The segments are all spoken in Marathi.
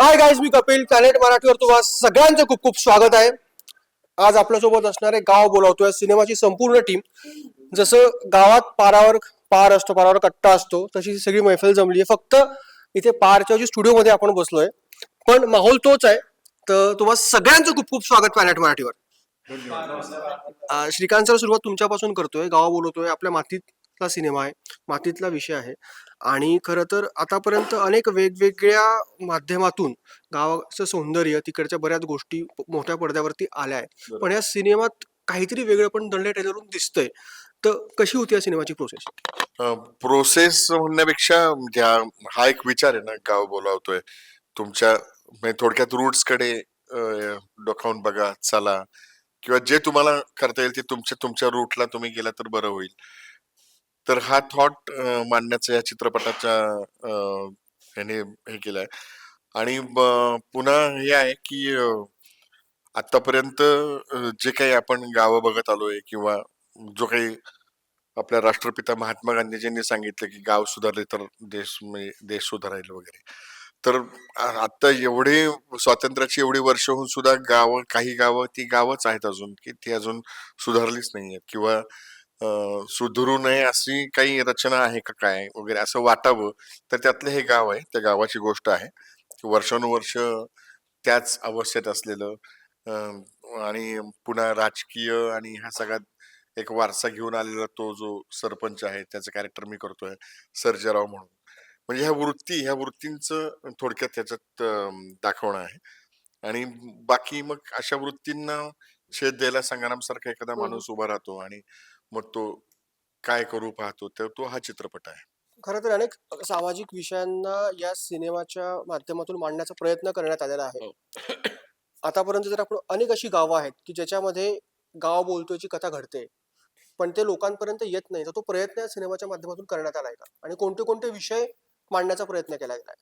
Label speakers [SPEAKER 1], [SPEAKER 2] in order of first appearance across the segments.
[SPEAKER 1] हाय गाईज मी कपिल. प्लॅनेट मराठीवर तुम्हा सगळ्यांचं खूप खूप स्वागत आहे. आज आपल्यासोबत असणारे गाव बोलावतोय. सिनेमाची संपूर्ण टीम जसं गावात पारावर पार असतो पारावर कट्टा असतो तशी सगळी मैफल जमली आहे फक्त इथे पारच्या जी स्टुडिओमध्ये आपण बसलोय. पण माहोल तोच आहे. तर तुम्हा सगळ्यांचं खूप खूप स्वागत प्लॅनेट मराठीवर. श्रीकांत सर सुरुवात तुमच्यापासून करतोय. गाव बोलवतोय. आपल्या मातीतला सिनेमा आहे मातीतला विषय आहे. आणि खरं तर आतापर्यंत अनेक वेगवेगळ्या माध्यमातून गावाचं सौंदर्य तिकडच्या बऱ्याच गोष्टी मोठ्या पडद्यावरती आल्या आहेत. पण या सिनेमात काहीतरी वेगळं पण दंडे टेलरून दिसतंय. तर कशी होती या सिनेमाची प्रोसेस
[SPEAKER 2] प्रोसेस म्हणण्यापेक्षा म्हणजे हा- एक विचार आहे ना गाव बोलावतोय. तुमच्या म्हणजे थोडक्यात रूट्सकडे डोकावून बघा चला. किंवा जे तुम्हाला करता येईल ते तुमच्या तुमच्या रूटला तुम्ही गेला तर बरं होईल. तर हा थॉट मांडण्याचा या चित्रपटाच्या ह्याने हे केलंय. आणि पुन्हा हे आहे की आतापर्यंत जे काही आपण गावं बघत आलोय किंवा जो काही आपल्या राष्ट्रपिता महात्मा गांधीजींनी सांगितलं की गाव सुधारले तर देश म्हणजे देश सुधारेल वगैरे. तर आता एवढे स्वातंत्र्याची एवढी वर्ष होऊन सुद्धा गावं काही गावं ती गावच आहेत अजून की ती अजून सुधारलीच नाही आहेत किंवा सुधरू नये अशी काही रचना आहे का काय वगैरे असं वाटावं तर त्यातलं हे गाव आहे. त्या गावाची गोष्ट आहे की वर्षानुवर्ष त्याच अवस्थेत असलेलं आणि पुन्हा राजकीय आणि ह्या सगळ्यात एक वारसा घेऊन आलेला तो जो सरपंच आहे त्याचं कॅरेक्टर मी करतोय सर्जेराव म्हणून. म्हणजे ह्या वृत्ती ह्या वृत्तींचं थोडक्यात त्याच्यात दाखवणं आहे. आणि बाकी मग अशा वृत्तींना छेद द्यायला संग्राम सारखा एखादा
[SPEAKER 1] हम्म.
[SPEAKER 2] माणूस उभा राहतो आणि मग तो काय करू पाहतो? तर तो हा चित्रपट आहे.
[SPEAKER 1] खरं तर अनेक सामाजिक विषयांना या सिनेमाच्या माध्यमातून मांडण्याचा प्रयत्न करण्यात आलेला आहे. आतापर्यंत जर आपण अनेक अशी गावं आहेत की ज्याच्यामध्ये गाव बोलतोयची कथा घडते पण ते लोकांपर्यंत येत नाही तर तो प्रयत्न या सिनेमाच्या माध्यमातून करण्यात आलाय का? आणि कोणते कोणते विषय मांडण्याचा प्रयत्न केला गेलाय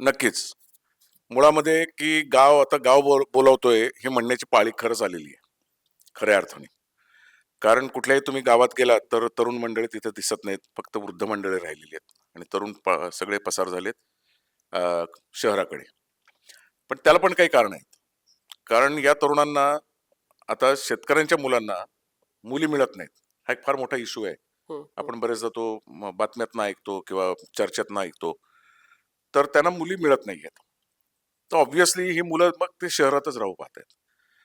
[SPEAKER 3] नक्कीच. मुळामध्ये की गाव आता गाव बोल बोलवतोय हे म्हणण्याची पाळी खरंच आलेली आहे. खऱ्या अर्थाने. कारण कुठल्याही तुम्ही गावात गेलात तर तरुण मंडळी तिथे दिसत नाहीत. फक्त वृद्ध मंडळी राहिलेली आहेत आणि तरुण प- सगळे पसार झालेत शहराकडे. पण त्याला पण काही कारण आहेत. कारण या तरुणांना आता शेतकऱ्यांच्या मुलांना मुली मिळत नाहीत. हा एक फार मोठा इश्यू आहे.
[SPEAKER 1] हम्म, हम्म.
[SPEAKER 3] आपण बरेचदा तो बातम्यातनं ऐकतो किंवा चर्चेतनं ऐकतो. तर त्यांना मुली मिळत नाहीयेत. तर ऑब्व्हियसली ही मुलं मग ते शहरातच राहू पाहतात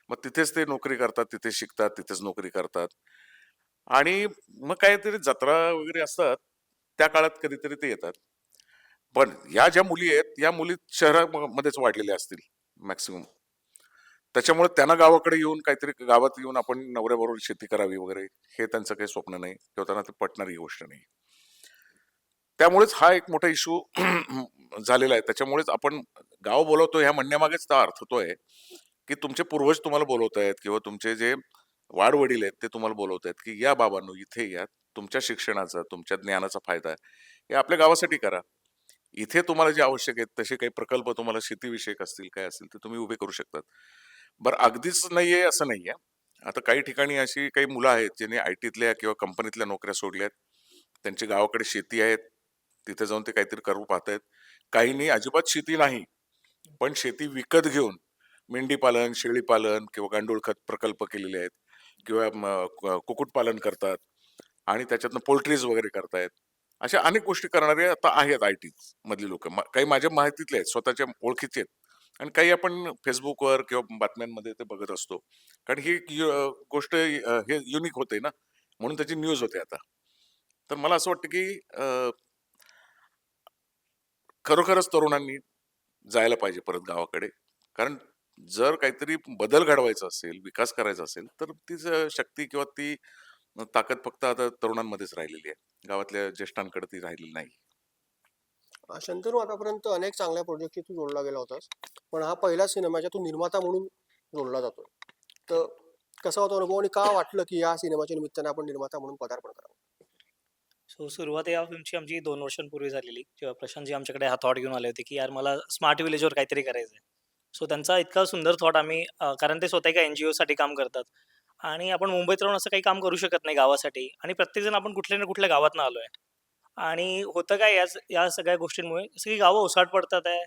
[SPEAKER 3] मग तिथेच ते नोकरी करतात तिथे शिकतात तिथेच नोकरी करतात. आणि मग काहीतरी जत्रा वगैरे असतात त्या काळात कधीतरी ते येतात. पण या ज्या मुली आहेत या मुली शहरामध्येच वाढलेल्या असतील मॅक्सिमम त्याच्यामुळे त्यांना गावाकडे येऊन काहीतरी गावात येऊन आपण नवऱ्याबरोबर शेती करावी वगैरे हे त्यांचं काही स्वप्न नाही. किंवा त्यांना ते पटणारी गोष्ट नाही. त्यामुळेच हा एक मोठा इश्यू झालेला आहे. त्याच्यामुळेच आपण गाव बोलवतो ह्या म्हणण्यामागेच तो अर्थ तो आहे की तुमचे पूर्वज तुम्हाला बोलवत आहेत किंवा तुमचे जे वाडवडील आहेत ते तुम्हाला बोलवत आहेत की या बाबांनो इथे या. तुमच्या शिक्षणाचा तुमच्या ज्ञानाचा फायदा हे आपल्या गावासाठी करा. इथे तुम्हाला जे आवश्यक आहेत तसे काही प्रकल्प तुम्हाला शेतीविषयक असतील काय असतील ते तुम्ही उभे करू शकतात. बरं अगदीच नाहीये असं नाहीये. आता काही ठिकाणी अशी काही मुलं आहेत ज्यांनी आय टीतल्या किंवा कंपनीतल्या नोकऱ्या सोडल्यात त्यांची गावाकडे शेती आहेत. तिथे जाऊन ते काहीतरी करू पाहत आहेत काहींनी अजिबात शेती नाही. पण शेती विकत घेऊन मेंढीपालन शेळीपालन किंवा गांडूळ खत प्रकल्प केलेले आहेत किंवा कुक्कुटपालन करतात आणि त्याच्यातनं पोल्ट्रीज वगैरे करतायत. अशा अनेक गोष्टी करणारे आता आहेत आय टी मधली लोक. काही माझ्या माहितीतले आहेत स्वतःच्या ओळखीचे आहेत. आणि काही आपण फेसबुकवर किंवा बातम्यांमध्ये ते बघत असतो. कारण ही एक यु- गोष्ट हे युनिक होते ना म्हणून त्याची न्यूज होते आता. तर मला असं वाटतं की खरोखरच तरुणांनी जायला पाहिजे परत गावाकडे. कारण जर काहीतरी बदल घडवायचा असेल विकास करायचा असेल तर ती ज- शक्ती किंवा ती ताकद फक्त आता तरुणांमध्येच राहिलेली आहे. गावातल्या ज्येष्ठांकडे ती राहिलेली नाही.
[SPEAKER 1] अं, शंतनू आतापर्यंत अनेक चांगल्या प्रोजेक्टशी तू जोडला गेला होतास पण हा पहिला सिनेमाच्या तू निर्माता म्हणून जोडला जातोय. तर कसा होता अनुभव आणि का वाटलं की या सिनेमाच्या निमित्ताने आपण निर्माता म्हणून पदार्पण करावं?
[SPEAKER 4] सो सुरुवात या फिल्मची आमची दोन वर्षांपूर्वी झालेली जेव्हा प्रशांतजी आमच्याकडे हा थॉट घेऊन आले होते की यार मला स्मार्ट विलेजवर काहीतरी करायचं आहे सो त्यांचा इतका सुंदर थॉट आम्ही अं, कारण ते स्वतः एका एन जी ओसाठी काम करतात. आणि आपण मुंबईत राहून असं काही काम करू शकत नाही गावासाठी. आणि प्रत्येकजण आपण कुठल्या ना कुठल्या गावातनं आलो आहे आणि होतं काय याच या सगळ्या गोष्टींमुळे सगळी गावं ओसाड पडतात आहे.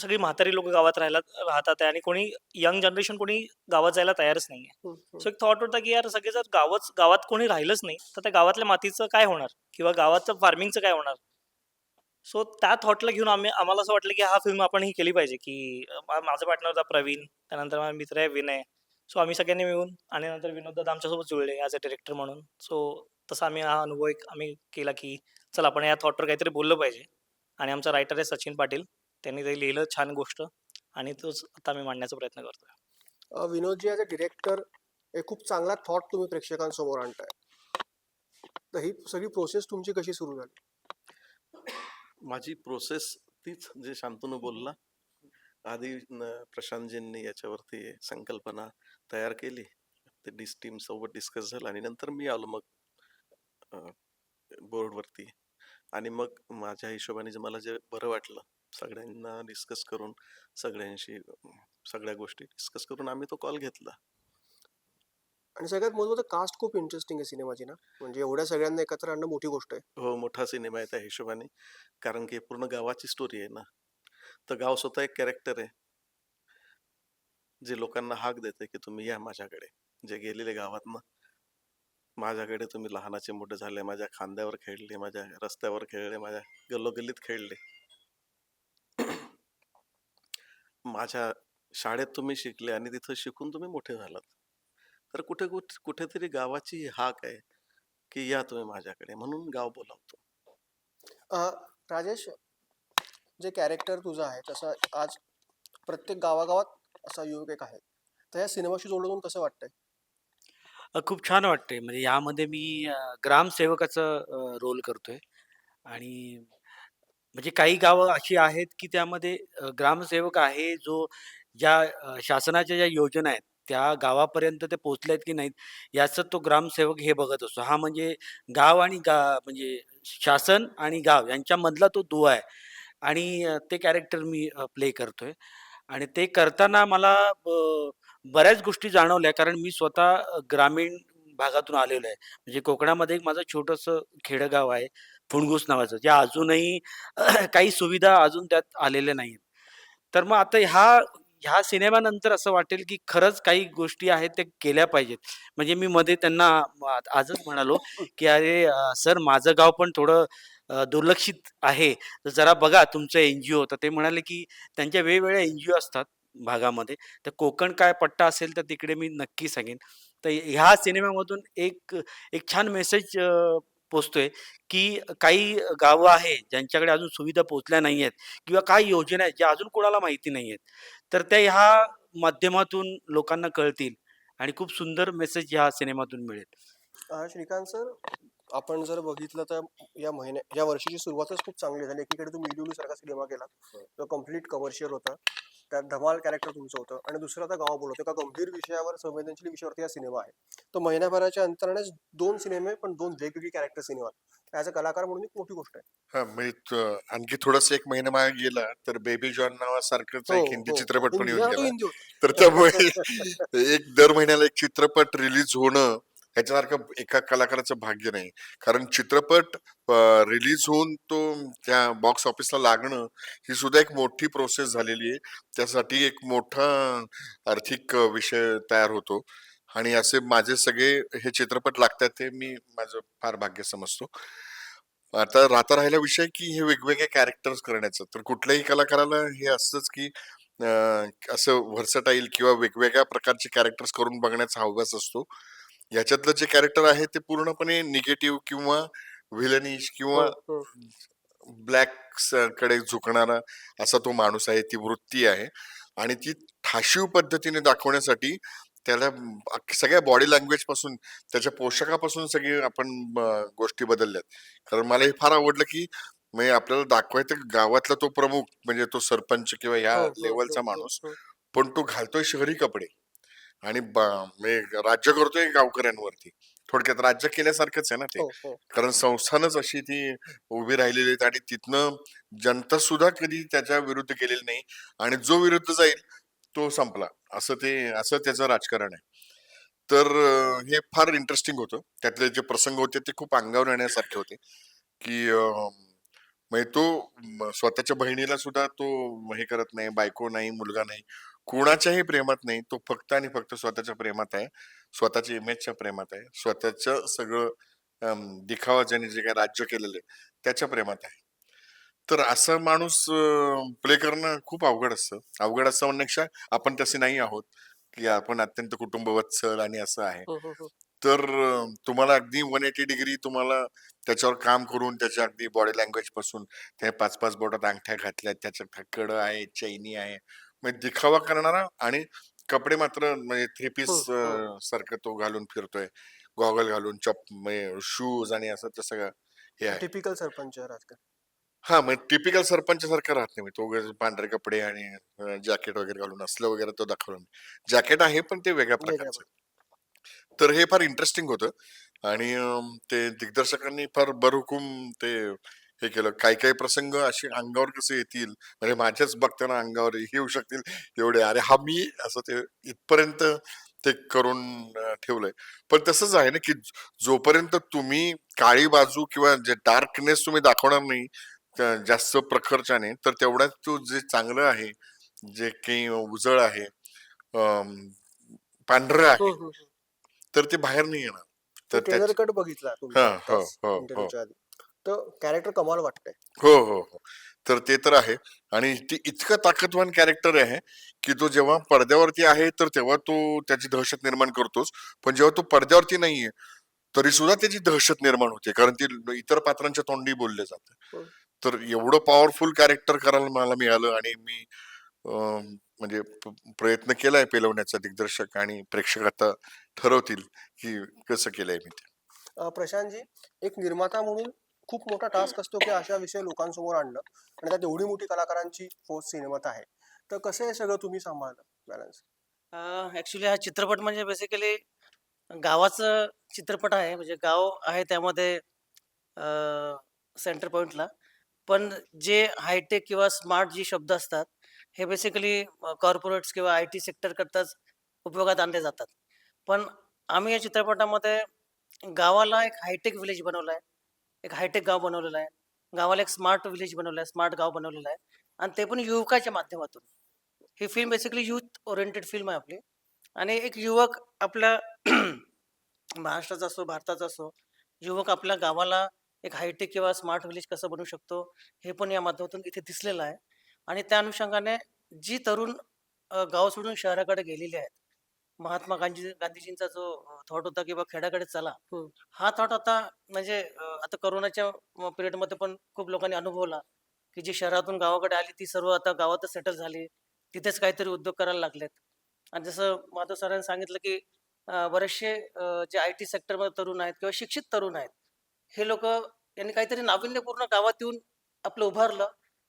[SPEAKER 4] सगळी म्हातारी लोक गावात राहायला राहतात आहे. आणि कोणी यंग जनरेशन कोणी गावात जायला तयारच नाही आहे
[SPEAKER 1] हम्म, हम्म.
[SPEAKER 4] सो एक थॉट होता की यार सगळे जर गावच गावात कोणी राहिलंच नाही. तर त्या गावातल्या मातीचं काय होणार? किंवा गावाचं फार्मिंगचं काय होणार? सो त्या थॉटला घेऊन आम्ही आम्हाला असं वाटलं की हा फिल्म आपण ही केली पाहिजे की मा- माझा पार्टनर होता प्रवीण त्यानंतर माझा मित्र आहे विनय. सो आम्ही सगळ्यांनी मिळून आणि नंतर विनोद दादा आमच्यासोबत जुळले ॲज अ डिरेक्टर म्हणून. सो तसा आम्ही हा अनुभव एक आम्ही केला की चल आपण या थॉटवर काहीतरी बोललं पाहिजे. आणि आमचा रायटर आहे सचिन पाटील त्यांनी ते लिहिलं छान गोष्ट. आणि तोच आता आम्ही मांडण्याचा प्रयत्न करतोय.
[SPEAKER 1] अ, विनोदजी ॲज अ डिरेक्टर एक खूप चांगला थॉट तुम्ही प्रेक्षकांसमोर आणताय. तर ही सगळी प्रोसेस तुमची कशी सुरू झाली?
[SPEAKER 5] माझी प्रोसेस तीच जे शांतनू बोलला. आधी प्रशांतजींनी याच्यावरती संकल्पना तयार केली. ते डिस टीम सोबत डिस्कस झालं आणि नंतर मी आलो मग बोर्डवरती. आणि मग माझ्या हिशोबाने जे मला जे बरं वाटलं सगळ्यांना डिस्कस करून सगळ्यांशी सगळ्या गोष्टी डिस्कस करून आम्ही तो कॉल घेतला.
[SPEAKER 1] आणि सगळ्यात महत्वाचं कास्ट खूप इंटरेस्टिंग आहे सिनेमाची ना. म्हणजे एवढ्या सगळ्यांना एकत्र आणणं मोठी गोष्ट आहे.
[SPEAKER 5] हो मोठा सिनेमा आहे त्या हिशोबाने. कारण की पूर्ण गावाची स्टोरी आहे ना. तर गाव स्वतः एक कॅरेक्टर आहे. जे लोकांना हाक देते की तुम्ही या माझ्याकडे. जे गेलेले गावात ना. माझ्याकडे तुम्ही लहानाचे मोठे झाले माझ्या खांद्यावर खेळले माझ्या रस्त्यावर खेळले माझ्या गल्लोगल्लीत खेळले. माझ्या शाळेत तुम्ही शिकले आणि तिथं शिकून तुम्ही मोठे झालात. तर कुठे कुठे कुठेतरी गावाची हाक आहे की या तुम्ही माझ्याकडे म्हणून गाव बोलावतो.
[SPEAKER 1] अ, राजेश जे कॅरेक्टर तुझं आहे तसं आज प्रत्येक गावागावात असा युवक एक आहे. तर या सिनेमाशी जोडून कसं वाटतंय?
[SPEAKER 6] अ, खूप छान वाटतंय. म्हणजे यामध्ये मी अ, ग्रामसेवकाचा रोल करतोय. आणि म्हणजे काही गावं अशी आहेत की त्यामध्ये अ, ग्रामसेवक आहे जो ज्या अ, शासनाच्या ज्या योजना आहेत त्या गावापर्यंत ते पोचले आहेत की नाहीत याचं तो ग्रामसेवक हे बघत असतो. हा म्हणजे गाव आणि गा म्हणजे शासन आणि गाव यांच्यामधला तो दुवा आहे. आणि अ, ते कॅरेक्टर मी प्ले करतोय. आणि ते करताना मला ब- बऱ्याच गोष्टी जाणवल्या. कारण मी स्वतः अ, ग्रामीण भागातून आलेलो आहे. म्हणजे कोकणामध्ये एक माझं छोटंसं खेडेगाव आहे फुणगूस नावाचं. जे अजूनही काही सुविधा अजून त्यात आलेल्या नाहीत तर मग आता ह्या ह्या सिनेमानंतर असं वाटेल की खरंच काही गोष्टी आहेत त्या केल्या पाहिजेत. म्हणजे मी मध्ये त्यांना आजच म्हणालो की अरे सर माझं गाव पण थोडं दुर्लक्षित आहे. तर जरा बघा तुमचं एन जी ओ. तर ते म्हणाले की त्यांच्या वेगवेगळ्या एन जी ओ असतात भागामध्ये. तर कोकण काय पट्टा असेल तर तिकडे मी नक्की सांगेन. तर ह्या सिनेमामधून एक एक छान मेसेज पोचतोय की काही गावं आहे ज्यांच्याकडे अजून सुविधा पोचल्या नाही आहेत किंवा काही योजना आहेत ज्या अजून कोणाला माहिती नाही आहेत. तर त्या ह्या माध्यमातून लोकांना कळतील आणि खूप सुंदर मेसेज ह्या सिनेमातून मिळेल.
[SPEAKER 1] श्रीकांत सर आपण जर बघितलं तर या महिन्या या वर्षीची सुरुवातच खूप चांगली झाली. एकीकडे तुम्ही इडुली सारखा सिनेमा केला तो कंप्लीट कमर्शियल होता. त्यात धमाल कॅरेक्टर तुमचं होतं. आणि दुसरं आता गाव बोलवतो. एका गंभीर विषयावर संवेदनशील विषयावरती हा सिनेमा आहे. तो महिन्याभराच्या अंतरानेच दोन सिनेमे पण दोन वेगवेगळी कॅरेक्टर सिनेमा ॲज अ कलाकार म्हणून एक मोठी गोष्ट आहे.
[SPEAKER 2] हा मी आणखी थोडस एक महिना मागे गेला तर बेबी जॉन नावासारखंच एक
[SPEAKER 1] हो,
[SPEAKER 2] हिंदी
[SPEAKER 1] हो.
[SPEAKER 2] चित्रपट पण येऊन
[SPEAKER 1] हा,
[SPEAKER 2] गेला. तर त्यामुळे एक दर महिन्याला एक चित्रपट रिलीज होणं ह्याच्यासारखं एका कलाकाराचं भाग्य नाही. कारण चित्रपट रिलीज होऊन तो त्या बॉक्स ऑफिसला लागणं ही सुद्धा एक मोठी प्रोसेस झालेली आहे. त्यासाठी एक मोठा आर्थिक विषय तयार होतो. आणि असे माझे सगळे हे चित्रपट लागतात ते मी माझं फार भाग्य समजतो. आता राहता राहिला विषय की हे वेगवेगळे कॅरेक्टर्स करण्याचं. तर कुठल्याही कलाकाराला हे असतंच की असं व्हर्सटाईल किंवा वेगवेगळ्या प्रकारचे कॅरेक्टर्स करून बघण्याचा हव्यास असतो. याच्यातलं जे कॅरेक्टर आहे ते पूर्णपणे निगेटिव्ह किंवा व्हिलनिश किंवा
[SPEAKER 1] हो, हो.
[SPEAKER 2] ब्लॅककडे झुकणारा असा तो माणूस आहे ती वृत्ती आहे आणि ती ठाशीव पद्धतीने दाखवण्यासाठी त्याला सगळ्या बॉडी लँग्वेजपासून त्याच्या पोशाखापासून सगळे आपण गोष्टी बदलल्यात कारण मला हे फार आवडलं की म्हणजे आपल्याला दाखवायचं गावातला तो प्रमुख म्हणजे तो सरपंच किंवा ह्या
[SPEAKER 1] हो, हो,
[SPEAKER 2] लेवलचा
[SPEAKER 1] हो,
[SPEAKER 2] माणूस
[SPEAKER 1] हो, हो.
[SPEAKER 2] पण तो घालतोय शहरी कपडे आणि म्हणजे राज्य करतोय गावकऱ्यांवरती. थोडक्यात राज्य केल्यासारखंच आहे ना ते.
[SPEAKER 1] हो, हो.
[SPEAKER 2] कारण संस्थानच अशी ती उभी राहिलेली आहेत आणि तिथनं जनता सुद्धा कधी त्याच्या विरुद्ध गेलेली नाही आणि जो विरुद्ध जाईल तो संपला. असं ते असं त्याचं राजकारण आहे. तर हे फार इंटरेस्टिंग होतं. त्यातले जे प्रसंग होते ते खूप अंगावर येण्यासारखे होते. की म्हणजे तो म, स्वतःच्या बहिणीला सुद्धा तो हे करत नाही बायको नाही मुलगा नाही. कुणाच्याही प्रेमात नाही तो फक्त आणि फक्त स्वतःच्या प्रेमात आहे. स्वतःच्या इमेजच्या प्रेमात आहे. स्वतःचं सगळं दिखावा ज्याने जे काही राज्य केलेलं आहे त्याच्या प्रेमात आहे. तर असं माणूस प्ले करणं खूप अवघड असतं. अवघड असतं म्हणण्यापेक्षा आपण तसे नाही आहोत. की आपण अत्यंत कुटुंबवत्सल आणि असं आहे.
[SPEAKER 1] हो, हो, हो.
[SPEAKER 2] तर तुम्हाला अगदी वन एटी डिग्री तुम्हाला त्याच्यावर काम करून त्याच्या अगदी बॉडी लँग्वेजपासून त्या पाच पाच बोटात अंगठ्या घातल्या त्याच्यात कड आहे चैनी आहे म्हणजे दिखावा करणारा आणि कपडे मात्र म्हणजे थ्री पीस
[SPEAKER 1] हो, हो.
[SPEAKER 2] सारखं तो घालून फिरतोय. गॉगल घालून चप शूज आणि असं ते सगळं हे आहे.
[SPEAKER 1] टिपिकल सरपंच
[SPEAKER 2] हा म्हणजे टिपिकल सरपंच सारखं राहत नाही. तो पांढरे कपडे आणि जॅकेट वगैरे घालून असलं वगैरे तो दाखवलं जॅकेट आहे पण ते वेगळ्या प्रकारचं. तर हे फार इंटरेस्टिंग होतं. आणि ते दिग्दर्शकांनी फार बरहुकूम ते हे केलं. काही काही प्रसंग असे अंगावर कसे येतील? म्हणजे माझ्याच बघताना अंगावर येऊ शकतील एवढे. अरे हा मी असं ते इथपर्यंत ते करून ठेवलंय. पण तसंच आहे ना की जोपर्यंत तुम्ही काळी बाजू किंवा जे डार्कनेस तुम्ही दाखवणार नाही जास्त प्रखरच्याने तर तेवढ्यात तो जे चांगलं आहे जे काही उजळ आहे पांढरं आहे
[SPEAKER 1] हम्म, हम्म, हम्म.
[SPEAKER 2] तर ते बाहेर नाही येणार. तर
[SPEAKER 1] बघितला तर कॅरेक्टर कमाल वाटतंय.
[SPEAKER 2] हो हो हो. तर ते तर आहे. आणि ते इतकं ताकदवान कॅरेक्टर आहे की तो जेव्हा पडद्यावरती आहे तर तेव्हा तो त्याची दहशत निर्माण करतोच. पण जेव्हा तो पडद्यावरती नाहीये तरी सुद्धा त्याची दहशत निर्माण होते. कारण ती इतर पात्रांच्या तोंडी बोलले जाते.
[SPEAKER 1] हो.
[SPEAKER 2] तर एवढं पॉवरफुल कॅरेक्टर करायला मला मिळालं आणि मी म्हणजे प्रयत्न केलाय पेलवण्याचा दिग्दर्शक आणि प्रेक्षक आता ठरवतील की कसं केलंय मी ते.
[SPEAKER 1] प्रशांतजी एक निर्माता म्हणून खूप मोठा टास्क असतो की अशा विषय लोकांसमोर आणणं. आणि त्यात एवढी मोठी कलाकारांची फोर्स सिनेमात आहे. तर कसं हे सगळं तुम्ही सांभाळलं बॅलन्स
[SPEAKER 7] ऍक्च्युली हा चित्रपट म्हणजे बेसिकली गावाचं चित्रपट आहे. म्हणजे गाव आहे त्यामध्ये सेंटर पॉईंटला पण जे हायटेक किंवा स्मार्ट जी शब्द असतात हे बेसिकली कॉर्पोरेट्स किंवा आय टी सेक्टर करताच उपयोगात आणले जातात. पण आम्ही या चित्रपटामध्ये गावाला एक हायटेक विलेज बनवलं आहे एक हायटेक गाव बनवलेलं आहे. गावाला एक स्मार्ट विलेज बनवलं आहे स्मार्ट गाव बनवलेलं आहे. आणि ते पण युवकाच्या माध्यमातून. ही film basically youth oriented film आहे आपली. आणि एक युवक आपल्या महाराष्ट्राचा असो भारताचा असो युवक आपल्या गावाला एक हायटेक किंवा स्मार्ट विलेज कसं बनवू शकतो हे पण या माध्यमातून इथे दिसलेलं आहे. आणि त्या अनुषंगाने जी तरुण गाव सोडून शहराकडे गेलेली आहेत महात्मा गांधी गांधीजींचा जो थॉट होता की बा खेड्याकडे चला.
[SPEAKER 1] हम्म.
[SPEAKER 7] हा थॉट आता म्हणजे आता करोनाच्या पिरियडमध्ये पण खूप लोकांनी अनुभवला की जी शहरातून गावाकडे आली ती सर्व आता गावातच सेटल झाली. तिथेच काहीतरी उद्योग करायला लागलेत. आणि जसं माधव सरांनी सांगितलं की बरेचसे जे आय टी सेक्टरमध्ये तरुण आहेत किंवा शिक्षित तरुण आहेत हे लोक यांनी काहीतरी नाविन्यपूर्ण गावात येऊन आपलं उभारलं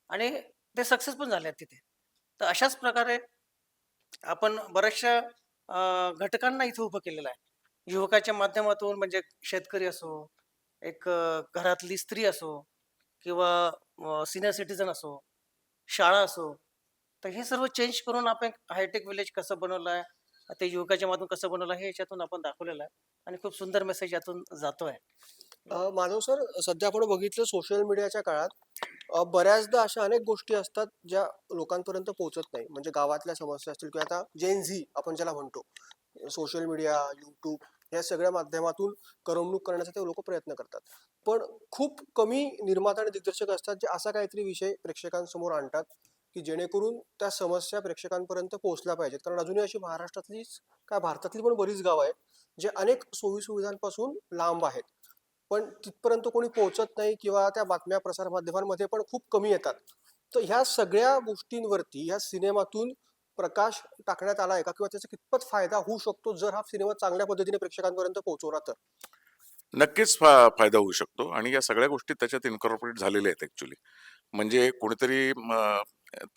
[SPEAKER 7] आणि ते सक्सेस पण झाले आहेत तिथे. तर अशाच प्रकारे आपण बऱ्याचशा अं, घटकांना इथं उभं केलेलं आहे. युवकाच्या माध्यमातून म्हणजे शेतकरी असो एक अं, घरातली स्त्री असो किंवा सिनियर सिटीजन असो शाळा असो तर हे सर्व चेंज करून आपण हायटेक विलेज कसं बनवलं आहे? ते युवकाच्या मातून कसं बनवलं आहे हे याच्यातून आपण दाखवलेलं आहे आणि खूप सुंदर मेसेज यातून जातो आहे
[SPEAKER 1] माधव सर सध्या आपण बघितलं सोशल मीडियाच्या काळात बऱ्याचदा अशा अनेक गोष्टी असतात ज्या लोकांपर्यंत पोहोचत नाही. म्हणजे गावातल्या समस्या असतील किंवा आता जेन झी आपण ज्याला म्हणतो सोशल मीडिया युट्यूब या सगळ्या माध्यमातून करमणूक करण्याचा ते लोक प्रयत्न करतात. पण खूप कमी निर्माता आणि दिग्दर्शक असतात जे असा काहीतरी विषय प्रेक्षकांसमोर आणतात. की जेणेकरून त्या समस्या प्रेक्षकांपर्यंत पोहोचल्या पाहिजेत. कारण अजूनही अशी महाराष्ट्रातलीच काय भारतातली पण बरीच गावं आहेत जे अनेक सोयीसुविधांपासून लांब आहेत. पण तिथपर्यंत कोणी पोहोचत नाही किंवा त्या बातम्या प्रसार माध्यमांमध्ये पण खूप कमी येतात. तर ह्या सगळ्या गोष्टींवरती ह्या सिनेमातून प्रकाश टाकण्यात आला आहे का? किंवा त्याचा कितपत फायदा होऊ शकतो जर हा सिनेमा चांगल्या पद्धतीने प्रेक्षकांपर्यंत पोहोचवला तर?
[SPEAKER 3] नक्कीच फा फायदा होऊ शकतो. आणि या सगळ्या गोष्टी त्याच्यात इन्कॉर्पोरेट झालेल्या आहेत ऍक्च्युली म्हणजे कोणीतरी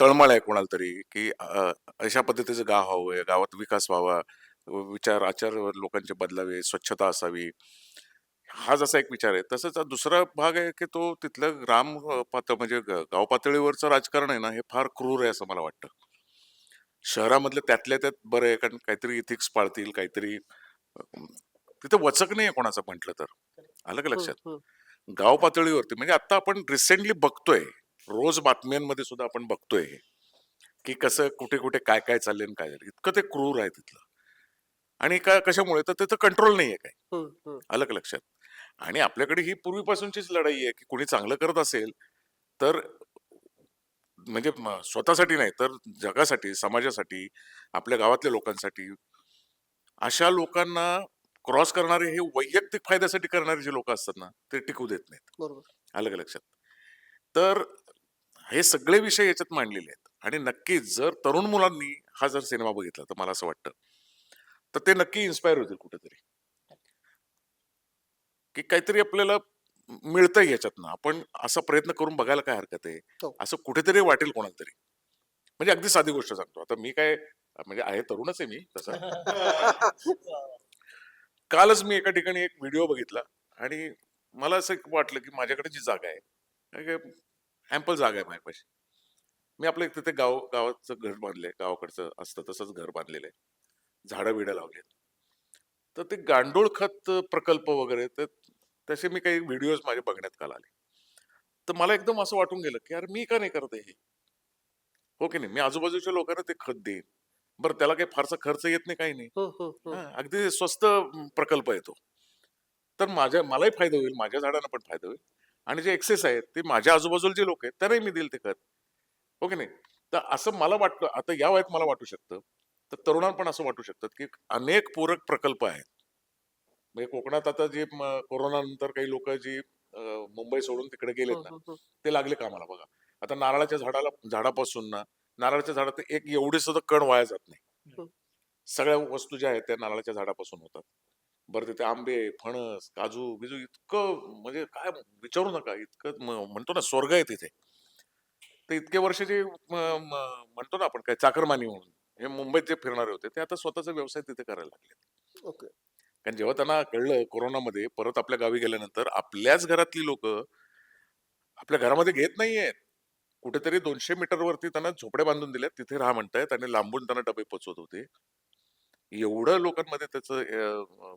[SPEAKER 3] तळमळ आहे कोणाला तरी की अ, अशा पद्धतीचं गाव हवंय गावात विकास व्हावा विचार आचार लोकांचे बदलावे स्वच्छता असावी. हा जसा एक विचार आहे तसंच दुसरा भाग आहे की तो तिथलं ग्राम अ, पातळ म्हणजे ग- गाव पातळीवरचं राजकारण आहे ना हे फार क्रूर आहे असं मला वाटतं. शहरामधलं त्यातल्या त्यात बरं आहे कारण काहीतरी इथिक्स पाळतील काहीतरी तिथं वचक नाही आहे कोणाचं म्हटलं तर. आलं का लक्षात? गाव पातळीवरती म्हणजे आता आपण रिसेंटली बघतोय रोज बातम्यांमध्ये सुद्धा आपण बघतोय हे, की कसं कुठे कुठे काय काय चाललंय काय झालं इतकं ते क्रूर आहे तिथलं. आणि का कशामुळे? तर तिथं कंट्रोल नाहीये काय
[SPEAKER 1] हम्म, हम्म.
[SPEAKER 3] आलं का लक्षात? आणि आपल्याकडे ही पूर्वीपासूनचीच लढाई आहे की कोणी चांगलं करत असेल तर म्हणजे स्वतःसाठी नाही तर जगासाठी समाजासाठी आपल्या गावातल्या लोकांसाठी अशा लोकांना क्रॉस करणारे हे वैयक्तिक फायद्यासाठी करणारे जे लोक असतात ना ते टिकू देत नाहीत. का लक्षात? तर हे सगळे विषय याच्यात मांडलेले आहेत. आणि नक्कीच जर तरुण मुलांनी हा जर सिनेमा बघितला तर मला असं वाटतं तर ते नक्की इन्स्पायर होतील कुठेतरी. की काहीतरी आपल्याला मिळतंय याच्यातनं. आपण असा प्रयत्न करून बघायला काय हरकत आहे?
[SPEAKER 1] हो.
[SPEAKER 3] असं कुठेतरी वाटेल कोणाला तरी. म्हणजे अगदी साधी गोष्ट सांगतो. आता मी काय म्हणजे आहे तरुणच आहे मी तसा. कालच मी एका ठिकाणी एक व्हिडिओ बघितला आणि मला असं वाटलं की माझ्याकडे जी जागा आहे ॲम्पल जागा आहे माझ्यापाशी. मी आपलं एक तिथे गाव गावाचं घर बांधलंय गावाकडचं असतं तसंच घर बांधलेलं आहे. झाडं बिडं लावलेत तर ते गांडूळ खत प्रकल्प वगैरे तर तसे मी काही व्हिडिओज माझे बघण्यात काल आले. तर मला एकदम असं वाटून गेलं की यार मी का नाही करत हे? हो की नाही? मी आजूबाजूच्या लोकांना ते खत देईन. बरं त्याला काही फारसा खर्च येत नाही काही नाही.
[SPEAKER 1] हम्म, हम्म.
[SPEAKER 3] हा, अगदी स्वस्त प्रकल्प आहे तो. तर माझ्या मलाही फायदा होईल माझ्या झाडांना पण फायदा होईल. आणि जे एक्सेस आहेत ते माझ्या आजूबाजूला जे लोक आहेत त्यांनाही मी देईल ते खत हो की नाही? तर असं मला वाटतं आता या वयात मला वाटू शकतं तर तरुणांना पण असं वाटू शकतात की अनेक पूरक प्रकल्प आहेत. म्हणजे कोकणात आता जे कोरोनानंतर काही लोक जी मुंबई सोडून तिकडे गेलेत ना
[SPEAKER 1] हम्म, हम्म,
[SPEAKER 3] ते लागले कामाला बघा. आता नारळाच्या झाडाला झाडापासून ना नारळाच्या झाडात एक एवढे सुद्धा कण वाया जात नाही. सगळ्या वस्तू ज्या आहेत त्या नारळाच्या झाडापासून होतात. बरं तिथे आंबे फणस काजू बिजू इतकं म्हणजे काय विचारू नका इतकं म्हणतो ना स्वर्ग आहे तिथे. तर इतके वर्ष जे म्हणतो ना आपण काय चाकरमानी म्हणून हे मुंबईत जे फिरणारे होते ते आता स्वतःचा व्यवसाय तिथे करायला लागले
[SPEAKER 1] ओके.
[SPEAKER 3] कारण जेव्हा त्यांना कळलं कोरोनामध्ये परत आपल्या गावी गेल्यानंतर आपल्याच घरातली लोक आपल्या घरामध्ये घेत नाहीयेत. कुठेतरी दोनशे मीटर वरती त्यांना झोपड्या बांधून दिल्यात तिथे राहा म्हणतायत आणि लांबून त्यांना डबे पोचवत होते. एवढं लोकांमध्ये त्याचा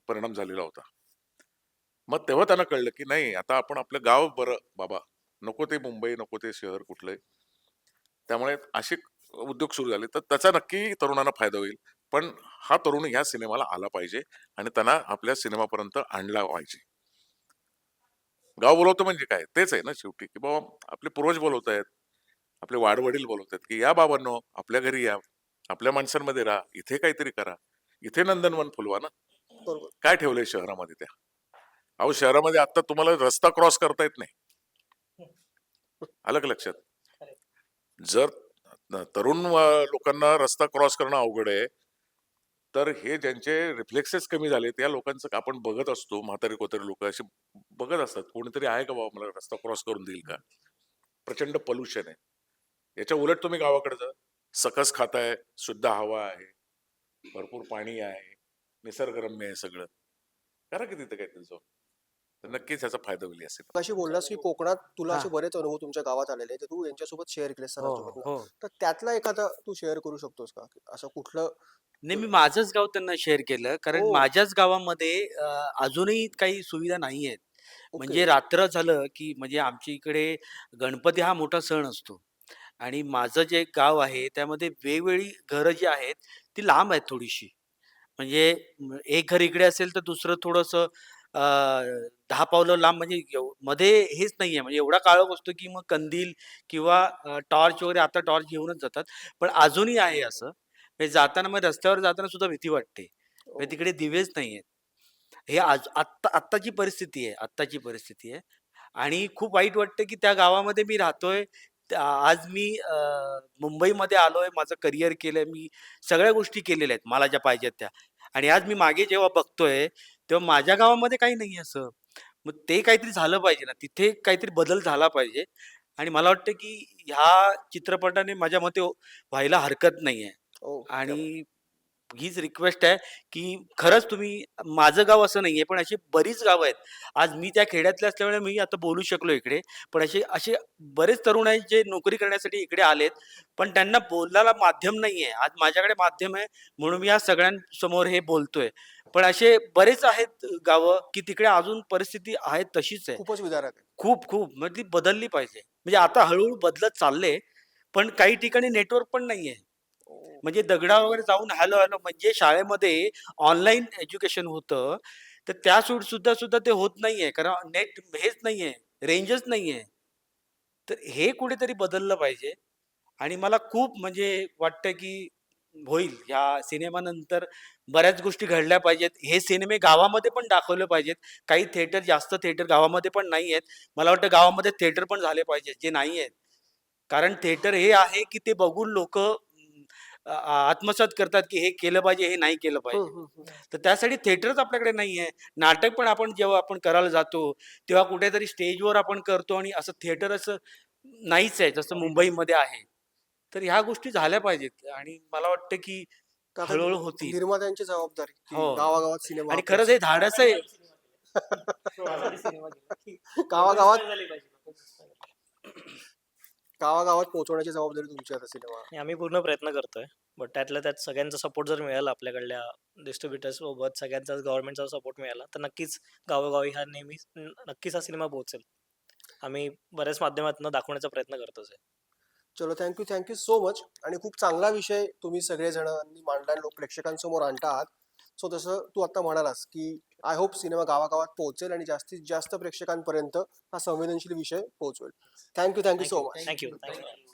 [SPEAKER 3] परिणाम झालेला होता. मग तेव्हा त्यांना कळलं की नाही आता आपण आपलं गाव बरं बाबा नको ते मुंबई नको ते शहर कुठलंय. त्यामुळे असे उद्योग सुरू झाले. तर त्याचा नक्की तरुणांना फायदा होईल. पण हा तरुण ह्या सिनेमाला आला पाहिजे आणि त्यांना आपल्या सिनेमापर्यंत आणला पाहिजे. गाव बोलवतो म्हणजे काय? तेच आहे ना शेवटी की बाबा आपले पूर्वज बोलवत आहेत. आपले वाडवडील बोलवत आहेत की या बाबांनो आपल्या घरी या. आपल्या माणसांमध्ये राहा. इथे काहीतरी करा. इथे नंदनवन फुलवा ना
[SPEAKER 1] बरोबर.
[SPEAKER 3] काय ठेवलंय शहरामध्ये त्या? अहो शहरामध्ये आता तुम्हाला रस्ता क्रॉस करता येत नाही. का लक्षात? जर तरुण लोकांना रस्ता क्रॉस करणं अवघड आहे तर हे ज्यांचे रिफ्लेक्सेस कमी झाले त्या लोकांचं आपण बघत असतो म्हातारी कोतारी लोक असे बघत असतात कोणीतरी आहे का बाबा मला रस्ता क्रॉस करून देईल का? प्रचंड पोल्युशन आहे. याच्या उलट तुम्ही गावाकडे जा. सकस खाताय शुद्ध हवा आहे. भरपूर पाणी आहे निसर्गरम्य आहे सगळं करा की तिथं काहीतरी जाऊन तर नक्कीच याचा फायदा होईल असेल
[SPEAKER 1] अशी बोललास की कोकणात तुला
[SPEAKER 6] हा.
[SPEAKER 1] असे बरेच अनुभव तुमच्या गावात आलेले आहेत, ते तू यांच्यासोबत शेअर केले सरांसोबत.
[SPEAKER 6] हो
[SPEAKER 1] तर त्यातला एखादा तू शेअर करू शकतोस का असं कुठलं
[SPEAKER 6] नाही मी माझंच गाव त्यांना शेअर केलं कारण
[SPEAKER 1] हो.
[SPEAKER 6] माझ्याच गावामध्ये अं, अजूनही काही सुविधा नाही आहेत
[SPEAKER 1] ओके.
[SPEAKER 6] म्हणजे रात्र झालं की म्हणजे आमच्या इकडे गणपती हा मोठा सण असतो आणि माझं जे गाव आहे त्यामध्ये वेगवेगळी घरं जी आहेत ती लांब आहेत थोडीशी. म्हणजे म- एक घर इकडे असेल तर दुसरं थोडंसं अं, दहा पावलं लांब म्हणजे एव- मध्ये हेच नाहीये. म्हणजे एवढा काळोख असतो की मग कंदील किंवा टॉर्च वगैरे आता टॉर्च घेऊनच जातात. पण अजूनही आहे असं. म्हणजे जाताना मग रस्त्यावर जाताना सुद्धा भीती वाटते. म्हणजे
[SPEAKER 1] ओ.
[SPEAKER 6] तिकडे दिवेच नाहीयेत. हे आज आत्ता आत्ताची परिस्थिती आहे आत्ताची परिस्थिती आहे. आणि खूप वाईट वाटतं की त्या गावामध्ये मी राहतोय त्या- आज मी अं, मुंबईमध्ये आलोय माझं करिअर केलंय मी सगळ्या गोष्टी केलेल्या आहेत मला ज्या पाहिजेत त्या. आणि आज मी मागे जेव्हा बघतोय तेव्हा माझ्या गावामध्ये काही नाही असं. मग ते काहीतरी झालं पाहिजे ना तिथे काहीतरी बदल झाला पाहिजे. आणि मला वाटतं की ह्या चित्रपटाने माझ्या मते व्हायला हरकत नाहीये.
[SPEAKER 1] ओ,
[SPEAKER 6] आणि हीच रिक्वेस्ट आहे की खरंच तुम्ही माझं गाव असं नाहीये पण अशी बरीच गावं आहेत. आज मी त्या खेड्यातले असल्यामुळे मी आता बोलू शकलो इकडे पण असे असे बरेच तरुण आहेत जे नोकरी करण्यासाठी इकडे आलेत पण त्यांना बोलायला माध्यम नाहीये. आज माझ्याकडे माध्यम आहे म्हणून मी या सगळ्यांसमोर हे बोलतोय. पण असे बरेच आहेत गावं की तिकडे अजून परिस्थिती आहे तशीच आहे.
[SPEAKER 1] खूपच विदारक आहे.
[SPEAKER 6] खूप खूप म्हणजे ती बदलली पाहिजे. म्हणजे आता हळूहळू बदलत चालले पण काही ठिकाणी नेटवर्क पण नाहीये. म्हणजे दगडा वगैरे जाऊन हॅलो हॅलो म्हणजे शाळेमध्ये ऑनलाईन एज्युकेशन होतं तर त्या सूट सुद्धा सुद्धा ते होत नाहीये. कारण नेट हेच नाहीये रेंजच नाहीये. तर हे कुठेतरी बदललं पाहिजे. आणि मला खूप म्हणजे वाटतं की होईल. ह्या सिनेमानंतर बऱ्याच गोष्टी घडल्या पाहिजेत. हे सिनेमे गावामध्ये पण दाखवले पाहिजेत. काही थिएटर जास्त थिएटर गावामध्ये पण नाही आहेत मला वाटतं गावामध्ये थिएटर पण झाले पाहिजेत जे नाही आहेत कारण थिएटर हे आहे की ते बघून लोक आत्मसात करतात की हे केलं पाहिजे हे नाही केलं पाहिजे.
[SPEAKER 1] हम्म, हम्म, हम्म.
[SPEAKER 6] तर त्यासाठी थिएटरच आपल्याकडे नाही आहे नाटक पण आपण जेव्हा आपण करायला जातो तेव्हा कुठेतरी स्टेजवर आपण करतो आणि असं थिएटर असं नाहीच आहे जसं मुंबईमध्ये आहे. तर ह्या गोष्टी झाल्या पाहिजेत आणि मला वाटतं की हळूहळू होतील.
[SPEAKER 1] निर्मात्यांची जबाबदारी की
[SPEAKER 6] हो.
[SPEAKER 1] गावागावात सिनेमा
[SPEAKER 6] आणि खरंच हे धाडस आहे.
[SPEAKER 1] गावागावात गावागावात पोहोचवण्याची जबाबदारी तुमची आता सिनेमा.
[SPEAKER 4] आणि आम्ही पूर्ण प्रयत्न करतोय. बट त्यातल्या त्यात सगळ्यांचा सपोर्ट जर मिळाला आपल्याकडल्या डिस्ट्रीब्युटर्स सोबत सगळ्यांचा गव्हर्नमेंटचा सपोर्ट मिळाला तर नक्कीच गावोगावी हा नेहमी न- नक्कीच हा सिनेमा पोहोचेल. आम्ही बऱ्याच माध्यमातून दाखवण्याचा प्रयत्न करतोच आहे.
[SPEAKER 1] चलो थँक्यू थँक्यू सो मच आणि खूप चांगला विषय तुम्ही सगळेजणांनी मांडला लोक प्रेक्षकांसमोर आणता आहात सो तसं तू आता म्हणालास की आय होप सिनेमा गावागावात पोहोचेल आणि जास्तीत जास्त प्रेक्षकांपर्यंत हा संवेदनशील विषय पोहोचवेल. Thank you thank you so much
[SPEAKER 4] thank you thank you